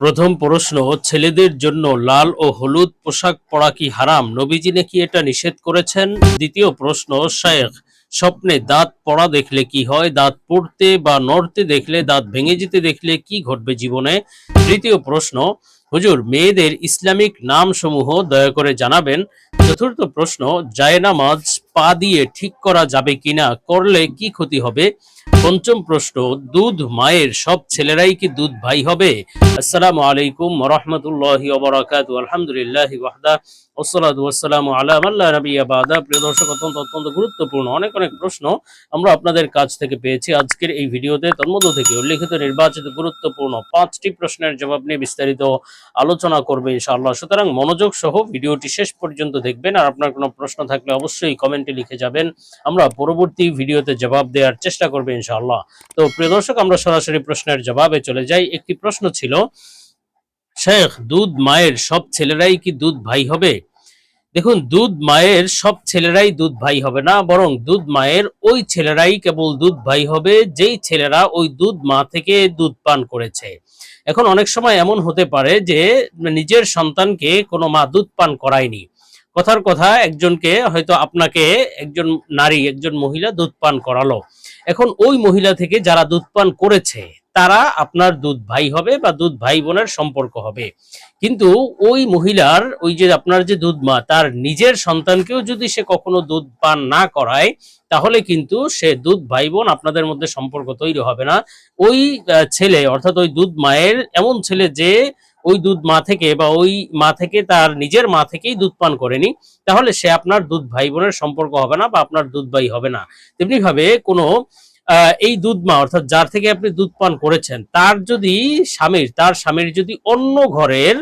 প্রথম প্রশ্ন, ছেলেদের জন্য লাল ও হলুদ পোশাক পরা কি হারাম? নবীজি নাকি এটা নিষেধ করেছেন? দ্বিতীয় প্রশ্ন শেখ স্বপ্নে দাঁত পড়া দেখলে কি হয়? দাঁত পড়তে বা নড়তে দেখলে, দাঁত ভেঙে যেতে দেখলে কি ঘটবে জীবনে? তৃতীয় প্রশ্ন, হুজুর, মেয়েদের ইসলামিক নাম সমূহ দয়া করে জানাবেন। চতুর্থ প্রশ্ন জায়নামাজ পা দিয়ে ঠিক করা যাবে কিনা? করলে কি ক্ষতি হবে? পঞ্চম প্রশ্ন, দুধ মায়ের সব ছেলেরাই কি দুধ ভাই হবে? আসসালামু আলাইকুম রহমতুল্লাহি ওবরাকাতু। আলহামদুলিল্লাহ ওয়াহদা। ওসলাতু ওয়াসসালামু আলা মাল্লা নবিয়া বাদা। প্রিয় দর্শক, অত্যন্ত অত্যন্ত গুরুত্বপূর্ণ অনেক অনেক প্রশ্ন আমরা আপনাদের কাছ থেকে পেয়েছি আজকের এই ভিডিওতে। তন্মধ্য থেকে উল্লেখিত নির্বাচিত গুরুত্বপূর্ণ পাঁচটি প্রশ্নের জবাব নিয়ে বিস্তারিত আলোচনা করবে ইনশাআল্লাহ। সুতরাং মনোযোগ সহ ভিডিওটি শেষ পর্যন্ত দেখবেন। আর আপনার কোনো প্রশ্ন থাকলে অবশ্যই কমেন্টে লিখে যাবেন। আমরা পরবর্তী ভিডিওতে জবাব দেওয়ার চেষ্টা করবে ইনশাআল্লাহ। তো প্রিয় দর্শক, আমরা সরাসরি প্রশ্নের জবাবে চলে যাই। একটি প্রশ্ন ছিল শেখ, দুধ মায়ের সব ছেলেরাই কি দুধ ভাই হবে? দেখুন, দুধ মায়ের সব ছেলেরাই দুধ ভাই হবে না, বরং দুধ মায়ের ওই ছেলেরাই কেবল দুধ ভাই হবে, যেই ছেলেরা ওই দুধ মা থেকে দুধ পান করেছে। এখন অনেক সময় এমন হতে পারে যে, নিজের সন্তানকে কোনো মা দুধ পান করায়নি। কথার কথা, একজনকে হয়তো আপনাকে একজন নারী, একজন মহিলা দুধ পান করালো। এখন ওই মহিলা থেকে যারা দুধ পান করেছে তারা আপনার দুধ ভাই হবে বা দুধ ভাই বোনের সম্পর্ক হবে। কিন্তু ওই মহিলার, ওই যে আপনার যে দুধ মা, তার নিজের সন্তানকেও যদি সে কখনো দুধ পান না করায়, তাহলে কিন্তু সে দুধ ভাই বোন আপনাদের মধ্যে সম্পর্ক তৈরি হবে না। ওই ছেলে, অর্থাৎ ওই দুধ মায়ের এমন ছেলে যে ওই দুধ মা থেকে বা ওই মা থেকে তার নিজের মা থেকেই দুধ পান করেনি, তাহলে সে আপনার দুধ ভাই বোনের সম্পর্ক হবে না বা আপনার দুধ ভাই হবে না। তেমনি ভাবে কোনো এই দুধ মা, অর্থাৎ যার থেকে আপনি দুধ পান করেছেন, তার যদি স্বামীর, তার স্বামীর যদি অন্য ঘরের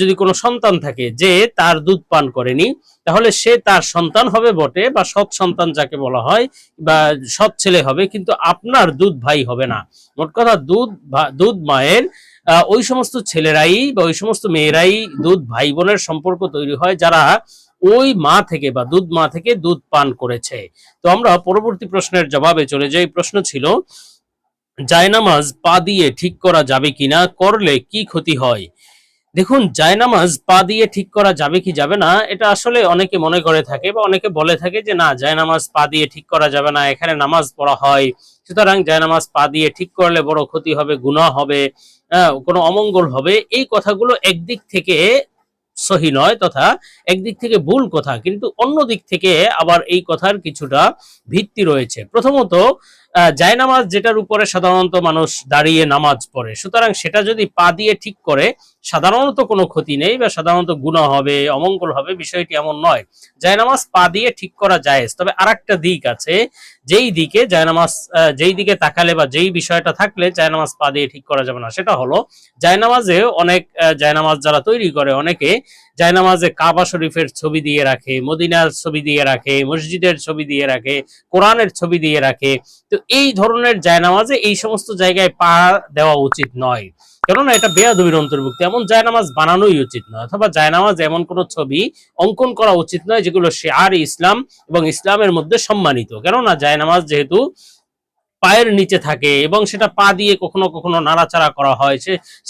যদি কোনো সন্তান থাকে যে তার দুধ পান করেনি, তাহলে সে তার সন্তান হবে বটে বা সৎ সন্তান যাকে বলা হয়, বা সৎ ছেলে হবে, কিন্তু আপনার দুধ ভাই হবে না। মোট কথা দুধ দুধ মায়ের ওই সমস্ত ছেলেরাই বা ওই সমস্ত মেয়েরাই দুধ ভাই বোনের সম্পর্ক তৈরি হয়, যারা ওই মা থেকে বা দুধ মা থেকে দুধ পান করেছে। তো আমরা পরবর্তী প্রশ্নের জবাবে চলে যাই। প্রশ্ন ছিল জায়নামাজ পা দিয়ে ঠিক করা যাবে কিনা করলে কি ক্ষতি হয়? দেখুন জায়নামাজ পা দিয়ে ঠিক করা যাবে কি যাবে না এটা আসলে অনেকে মনে করে থাকে বা অনেকে বলে থাকে যে না জায়নামাজ পা দিয়ে ঠিক করা যাবে না এখানে নামাজ পড়া হয়। সুতরাং জায়নামাজ পা দিয়ে ঠিক করলে বড় ক্ষতি হবে গুনাহ হবে আহ, কোনো অমঙ্গল হবে। এই কথাগুলো একদিক থেকে সহি নয় তথা একদিক থেকে ভুল কথা কিন্তু অন্য দিক থেকে আবার এই কথার কিছুটা ভিত্তি রয়েছে। প্রথমত আহ, জায়নামাজ যেটার উপরে সাধারণত মানুষ দাঁড়িয়ে নামাজ পড়ে সুতরাং সেটা যদি পা দিয়ে ঠিক করে সাধারণত কোনো ক্ষতি নেই বা সাধারণত গুণা হবে অমঙ্গল হবে বিষয়টি এমন নয়। জায়নামাজ পা দিয়ে ঠিক করা যায় তবে আরেকটা দিক আছে যেই দিকে জায়নামাজ যেই দিকে তাকালে বা যেই বিষয়টা থাকলে জায়নামাজ পা দিয়ে ঠিক করা যাবে না, সেটা হলো জায়নামাজে অনেক জায়নামাজ যারা তৈরি করে অনেকে জায়নামাজে কাবা শরীফের ছবি দিয়ে রাখে, মদিনার ছবি দিয়ে রাখে, মসজিদের ছবি দিয়ে রাখে, কোরআনের ছবি দিয়ে রাখে। তো এই ধরনের জায়নামাজে এই সমস্ত জায়গায় পা দেওয়া উচিত নয়। কেননা এটা বেয়াদবির অন্তর্ভুক্ত। এমন জায়নামাজ বানানোই উচিত নয়, অথবা জায়নামাজ এমন কোন ছবি অঙ্কন করা উচিত নয় যেগুলো শেয়ার, ইসলাম এবং ইসলামের মধ্যে সম্মানিত। কেননা জায়নামাজ যেহেতু পায়ের নিচে থাকে এবং সেটা পা দিয়ে কখনো কখনো নাড়াচাড়া করা হয়।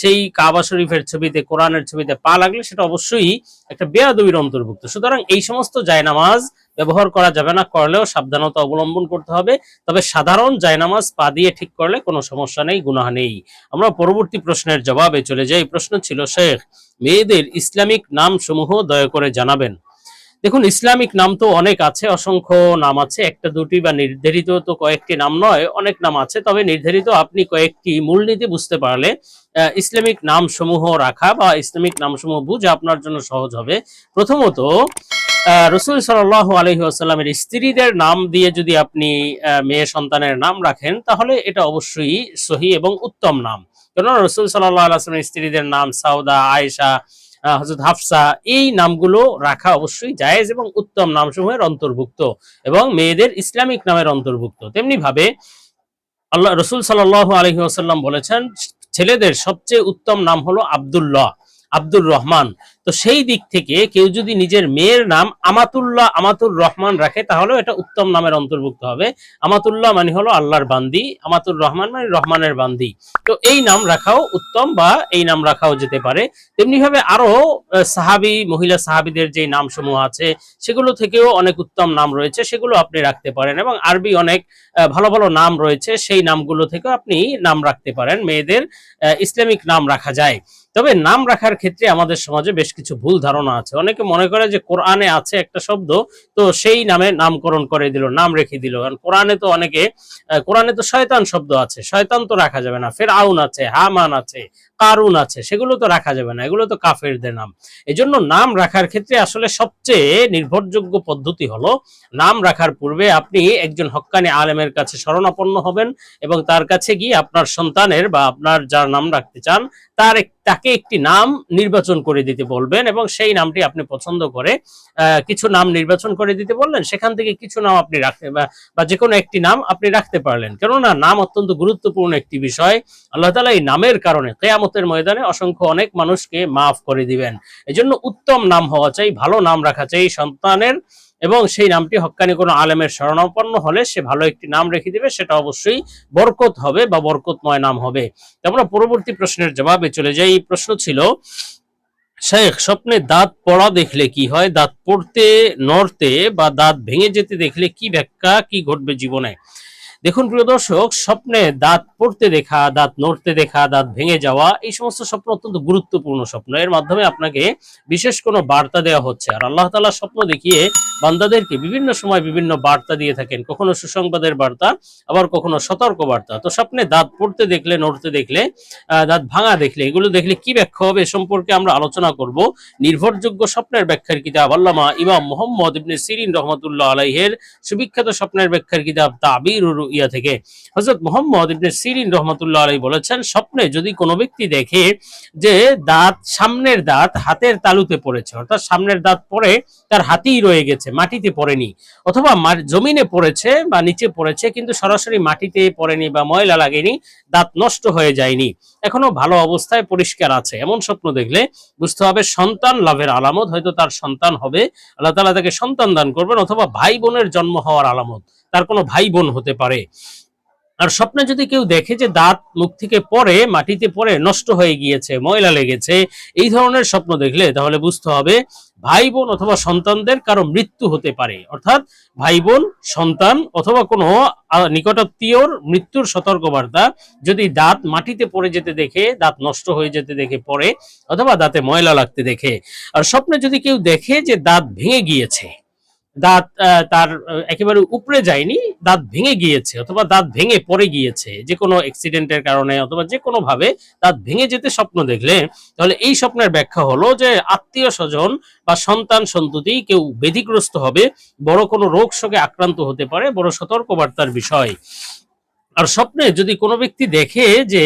সেই কাবা শরীফের ছবিতে, কোরআনের ছবিতে পা লাগলে সেটা অবশ্যই একটা বেয়াদবির অন্তর্ভুক্ত সুতরাং এই সমস্ত জায়নামাজ ব্যবহার করা যাবে না, করলেও সাবধানতা অবলম্বন করতে হবে। তবে সাধারণ জায়নামাজ পা দিয়ে ঠিক করলে কোনো সমস্যা নেই, গুনাহ নেই। আমরা পরবর্তী প্রশ্নের জবাবে চলে যাই। প্রশ্ন ছিল, শেখ, মেয়েদের ইসলামিক নাম সমূহ দয়া করে জানাবেন। দেখুন, ইসলামিক নাম তো অনেক আছে, অসংখ্য নাম আছে, একটা, দুটি বা নির্ধারিত তো কয়েকটি নাম নয়, অনেক নাম আছে, তবে নির্ধারিত আপনি কয়েকটি মূলনীতি বুঝতে পারলে ইসলামিক নাম সমূহ রাখা বা ইসলামিক নাম সমূহ বুঝে আপনার জন্য সহজ হবে। প্রথমত রসুল সাল্লাহ আলহিহাস্লামের স্ত্রীদের নাম দিয়ে যদি আপনি মেয়ে সন্তানের নাম রাখেন, তাহলে এটা অবশ্যই সহি এবং উত্তম নাম। কেননা রসুল সাল্লাহ আলাইসলামের স্ত্রীদের নাম সাউদা আয়েশা হজরত হাফসা, এই নামগুলো রাখা অবশ্যই জায়েজ এবং উত্তম নাম সমূহের অন্তর্ভুক্ত এবং মেয়েদের ইসলামিক নামের অন্তর্ভুক্ত। তেমনি ভাবে আল্লাহ রসুল সাল আলহি বলেছেন, ছেলেদের সবচেয়ে উত্তম নাম হলো আব্দুল্লাহ। আব্দুর রহমান। তো সেই দিক থেকে কেউ যদি নিজের মেয়ের নাম আমাতুল্লাহ আমাতুর রহমান রাখে, তাহলেও এটা উত্তম নামের অন্তর্ভুক্ত হবে। আমাতুল্লাহ মানে হলো আল্লাহর বান্দি, আমাতুর রহমান মানে রহমানের বান্দি। তো এই নাম রাখাও উত্তম বা এই নাম রাখাও যেতে পারে। তেমনি ভাবে আরও সাহাবী, মহিলা সাহাবীদের যে নাম সমূহ আছে, সেগুলো থেকেও অনেক উত্তম নাম রয়েছে, সেগুলো আপনি রাখতে পারেন। এবং আরবি অনেক ভালো ভালো নাম রয়েছে, সেই নামগুলো থেকেও আপনি নাম রাখতে পারেন। মেয়েদের ইসলামিক নাম রাখা যায়। তবে নাম রাখার ক্ষেত্রে আমাদের সমাজে বেশ কিছু ভুল ধারণা আছে। অনেকে মনে করে যে কোরআনে আছে একটা শব্দ, তো সেই নামে নামকরণ করে দিল, নাম রেখে দিল। কারণ কোরআনে তো অনেকে কোরআনে তো শয়তান শব্দ আছে, শয়তান তো রাখা যাবে না। ফের আউন আছে, হামান আছে, কারুন আছে, সেগুলো তো রাখা যাবে না। এগুলো তো কাফেরদের নাম। এই জন্য নাম রাখার ক্ষেত্রে আসলে সবচেয়ে নির্ভরযোগ্য পদ্ধতি হলো, নাম রাখার পূর্বে আপনি একজন হক্কানি আলেমের কাছে শরণাপন্ন হবেন এবং তার কাছে গিয়ে আপনার সন্তানের বা আপনার যার নাম রাখতে চান, তার তাকে একটি নাম নির্বাচন করে দিতে বলবেন এবং সেই নামটি আপনি পছন্দ করে কিছু নাম নির্বাচন করে দিতে বললেন, সেখান থেকে কিছু নাম আপনি রাখতে বা বা যে কোনো একটি নাম আপনি রাখতে পারলেন। কেননা নাম অত্যন্ত গুরুত্বপূর্ণ একটি বিষয়। আল্লাহ তালা এই নামের কারণে কেয়ামতের ময়দানে অসংখ্য অনেক মানুষকে মাফ করে দিবেন। এজন্য উত্তম নাম হওয়া চাই, ভালো নাম রাখা চাই সন্তানের। এবং সেই নামটি হক্কানি কোনো আলেমের শরণাপন্ন হলে সে ভালো একটি নাম রেখে দিবে, সেটা অবশ্যই বরকত হবে বা বরকতময় নাম হবে। আমরা পরবর্তী প্রশ্নের জবাবে চলে যাই। এই প্রশ্ন ছিল, শেখ, স্বপ্নে দাঁত পড়া দেখলে কি হয়? দাঁত পড়তে, নড়তে বা দাঁত ভেঙে যেতে দেখলে কি ব্যাখ্যা, কি ঘটবে জীবনে? দেখুন, প্রিয় দর্শক, স্বপ্নে দাঁত পড়তে দেখা, দাঁত নড়তে দেখা, দাঁত ভেঙে যাওয়া, এই সমস্ত স্বপ্ন অত্যন্ত গুরুত্বপূর্ণ স্বপ্ন। এর মাধ্যমে আপনাকে বিশেষ কোনো বার্তা দেওয়া হচ্ছে। আর আল্লাহ তাআলা স্বপ্ন দেখিয়ে বান্দাদেরকে বিভিন্ন সময় বিভিন্ন বার্তা দিয়ে থাকেন। কখনো সুসংবাদের বার্তা, আবার কখনো সতর্ক বার্তা। তো স্বপ্নে দাঁত পড়তে দেখলে, নড়তে দেখলে দাঁত ভাঙা দেখলে, এগুলো দেখলে কি ব্যাখ্যা হবে এ সম্পর্কে আমরা আলোচনা করব। নির্ভরযোগ্য স্বপ্নের ব্যাখ্যার কিতাব আল্লামা ইমাম মোহাম্মদ ইবনে সিরিন রহমতুল্লাহ আলাইহের সুবিখ্যাত স্বপ্নের ব্যাখ্যার কিতাব তাবির ইয়া থেকে। হযরত মোহাম্মদ ইবনে সিরিন রহমতুল্লাহ আলাই বলেছেন, স্বপ্নে যদি কোনো ব্যক্তি দেখে যে দাঁত সামনের দাঁত হাতের তালুতে পড়েছে, অর্থাৎ সামনের দাঁত পড়ে, তার হাতেই রয়ে গেছে, মাটিতে পড়েনি, অথবা জমিনে পড়েছে বা নিচে পড়েছে, কিন্তু সরাসরি মাটিতে পড়েনি বা ময়লা লাগেনি, দাঁত নষ্ট হয়ে যায়নি, এখনও ভালো অবস্থায় পরিষ্কার আছে, এমন স্বপ্ন দেখলে বুঝতে হবে সন্তান লাভের আলামত, হয়তো তার সন্তান হবে, আল্লাহ তাআলা তাকে সন্তান দান করবেন, অথবা ভাই বোনের জন্ম হওয়ার আলামত, তার কোনো ভাই বোন হতে পারে। আর স্বপ্নে যদি কেউ দেখে যে দাঁত মুখ থেকে পড়ে, মাটিতে পড়ে, নষ্ট হয়ে গিয়েছে, ময়লা লেগেছে, এই ধরনের স্বপ্ন দেখলে তাহলে বুঝতে হবে ভাই বোন অথবা সন্তানদের কারও মৃত্যু হতে পারে। অর্থাৎ ভাই বোন, সন্তান অথবা কোনো নিকটাত্মীয়র মৃত্যুর সতর্কবার্তা যদি দাঁত মাটিতে পড়ে যেতে দেখে, দাঁত নষ্ট হয়ে যেতে দেখে পরে অথবা দাঁতে ময়লা লাগতে দেখে। আর স্বপ্নে যদি কেউ দেখে যে দাঁত ভেঙে গিয়েছে দাঁত তার একেবারে উপরে যায়নি, দাঁত ভেঙে গিয়েছে অথবা দাঁত ভেঙে পড়ে গিয়েছে, যে কোনো অ্যাক্সিডেন্টের কারণে অথবা যে কোনো ভাবে দাঁত ভেঙে যেতে স্বপ্ন দেখলে, তাহলে এই স্বপ্নের ব্যাখ্যা হলো যে আত্মীয় স্বজন বা সন্তান সন্ততি কেউ ব্যাধিগ্রস্ত হবে, বড় কোনো রোগ শোকে আক্রান্ত হতে পারে, বড় সতর্কবার্তার বিষয়। আর স্বপ্নে যদি কোনো ব্যক্তি দেখে যে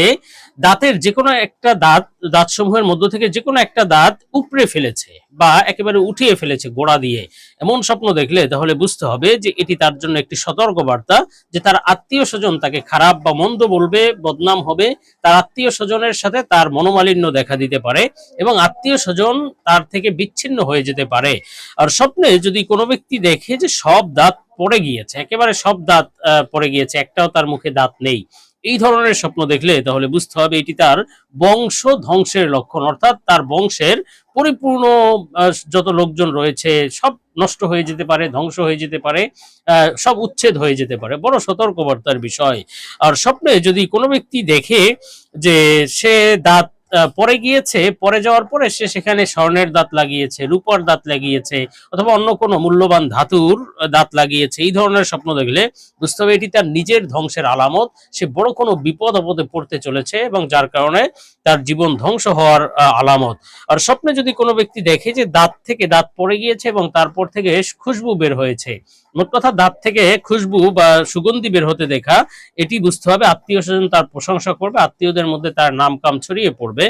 দাঁতের যে কোনো একটা দাঁত দাঁত সমূহের মধ্য থেকে যে কোনো একটা দাঁত উপড়ে ফেলেছে বা একেবারে উঠিয়ে ফেলেছে গোড়া দিয়ে, এমন স্বপ্ন দেখলে তাহলে বুঝতে হবে যে এটি তার জন্য একটি সতর্ক বার্তা যে তার আত্মীয় স্বজন তাকে খারাপ বা মন্দ বলবে, বদনাম হবে, তার আত্মীয় স্বজনের সাথে তার মনোমালিন্য দেখা দিতে পারে এবং আত্মীয় স্বজন তার থেকে বিচ্ছিন্ন হয়ে যেতে পারে। আর স্বপ্নে যদি কোনো ব্যক্তি দেখে যে সব দাঁত পড়ে গিয়েছে, একেবারে সব দাঁত পড়ে গিয়েছে, একটাও তার মুখে দাঁত নেই। এই ধরনের স্বপ্ন দেখলে তাহলে বুঝতে হবে এটি তার বংশ ধ্বংসের লক্ষণ, অর্থাৎ তার বংশের পরিপূর্ণ যত লোকজন রয়েছে, সব নষ্ট হয়ে যেতে পারে, ধ্বংস হয়ে যেতে পারে সব উচ্ছেদ হয়ে যেতে পারে। বড় সতর্কবার্তার বিষয়। আর স্বপ্নে যদি কোনো ব্যক্তি দেখে যে সে দাঁত পরে গিয়েছে, পরে যাওয়ার পরে সে সেখানে স্বর্ণের দাঁত লাগিয়েছে, রূপার দাঁত লাগিয়েছে, অথবা অন্য কোনো মূল্যবান ধাতুর দাঁত লাগিয়েছে, এই ধরনের স্বপ্ন দেখলে বুঝতে হবে এটি তার নিজের ধ্বংসের আলামত। সে বড় কোনো বিপদ আপদে পড়তে চলেছে এবং যার কারণে তার জীবন ধ্বংস হওয়ার আলামত। আর স্বপ্নে যদি কোনো ব্যক্তি দেখে যে দাঁত থেকে দাঁত পড়ে গিয়েছে এবং তারপর থেকে খুশবু বের হয়েছে মোট কথা দাঁত থেকে খুশবু বা সুগন্ধি বের হতে দেখা, এটি বুঝতে হবে আত্মীয় স্বজন তার প্রশংসা করবে, আত্মীয়দের মধ্যে তার নাম কাম ছড়িয়ে পড়বে।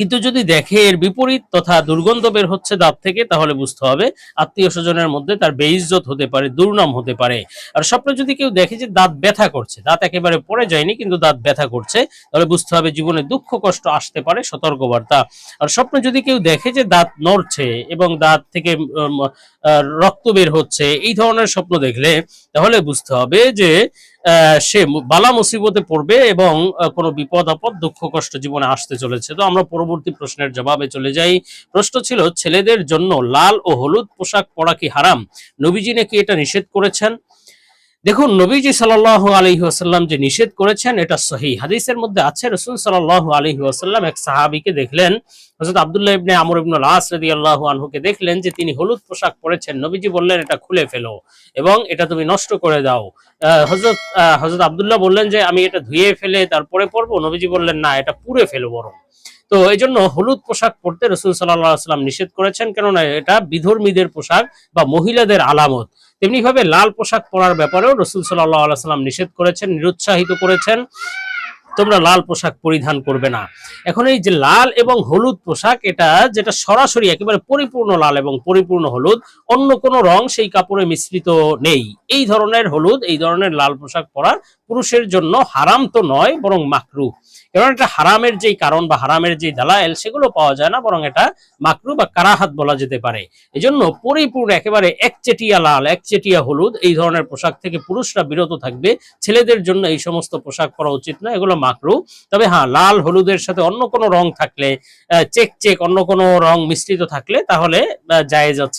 কিন্তু যদি দেখে এর বিপরীত তথা দুর্গন্ধ বের হচ্ছে দাঁত থেকে, তাহলে বুঝতে হবে আত্মীয় স্বজনের মধ্যে তার বেইজ্জত হতে পারে, দুর্নাম হতে পারে। আর স্বপ্নে যদি কেউ দেখে যে দাঁত ব্যথা করছে, দাঁত একেবারে পড়ে যায়নি কিন্তু দাঁত ব্যথা করছে, তাহলে বুঝতে হবে জীবনে দুঃখ কষ্ট আসতে পারে, সতর্কবার্তা। আর স্বপ্নে যদি কেউ দেখে যে দাঁত নড়ছে এবং দাঁত থেকে রক্ত বের হচ্ছে, এই ধরনের স্বপ্ন দেখলে, তাহলে বুঝতে হবে যে সে বালা মুসিবতে পড়বে এবং কোনো বিপদ, আপদ, দুঃখ, কষ্ট জীবনে আসতে চলেছে। তো আমরা পরবর্তী প্রশ্নের জবাবে চলে যাই। প্রশ্ন ছিল, ছেলেদের জন্য লাল ও হলুদ পোশাক পরা কি হারাম? নবীজি নাকি এটা নিষেধ করেছেন? দেখুন, নবীজি সাল্লাহ আলহি আসাল্লাম যে নিষেধ করেছেন, এটা সহি। হাদিসের মধ্যে আছে, রসুল সাল্লাহ আলহি আসাল্লাম এক সাহাবিকে দেখলেন হজরত আবদুল্লাহ ইবনে আমর ইবনে লাস রাদিয়াল্লাহু আনহুকে দেখলেন যে তিনি হলুদ পোশাক পরেছেন। নবীজি বললেন, এটা খুলে ফেলো এবং এটা তুমি নষ্ট করে দাও। হজরত হজরত আবদুল্লাহ বললেন যে, আমি এটা ধুয়ে ফেলে তারপরে পরবো? নবীজি বললেন, না, এটা পুড়ে ফেলো বরং। তো এই জন্য হলুদ পোশাক পরতে রসুল সাল্লাহ সাল্লাম নিষেধ করেছেন, কেননা এটা বিধর্মীদের পোশাক বা মহিলাদের আলামত। তেমনি ভাবে লাল পোশাক পরার ব্যাপারেও রসুল সাল্লাহ সাল্লাম নিষেধ করেছেন, নিরুৎসাহিত করেছেন, তোমরা লাল পোশাক পরিধান করবে না। এখন এই যে লাল এবং হলুদ পোশাক, এটা যেটা সরাসরি একেবারে পরিপূর্ণ লাল এবং পরিপূর্ণ হলুদ, অন্য কোনো রং সেই কাপড়ে মিশ্রিত নেই। এই ধরনের হলুদ, এই ধরনের লাল পোশাক পরা পুরুষের জন্য হারাম তো নয়, বরং মাকরু কারণ এটা হারামের যেই কারণ বা হারামের যেই দালায়েল সেগুলো পাওয়া যায় না, বরং এটা মাকরু বা কারাহাত বলা যেতে পারে। এজন্য পরিপূর্ণ, একেবারে একচেটিয়া লাল, একচেটিয়া হলুদ, এই ধরনের পোশাক থেকে পুরুষরা বিরত থাকবে। ছেলেদের জন্য এই সমস্ত পোশাক পরা উচিত না এগুলো মাকরু তবে হ্যাঁ লাল হলুদের সাথে অন্য কোনো রং থাকলে চেক চেক অন্য কোনো রং মিশ্রিত থাকলে তাহলে জায়েজ আছে।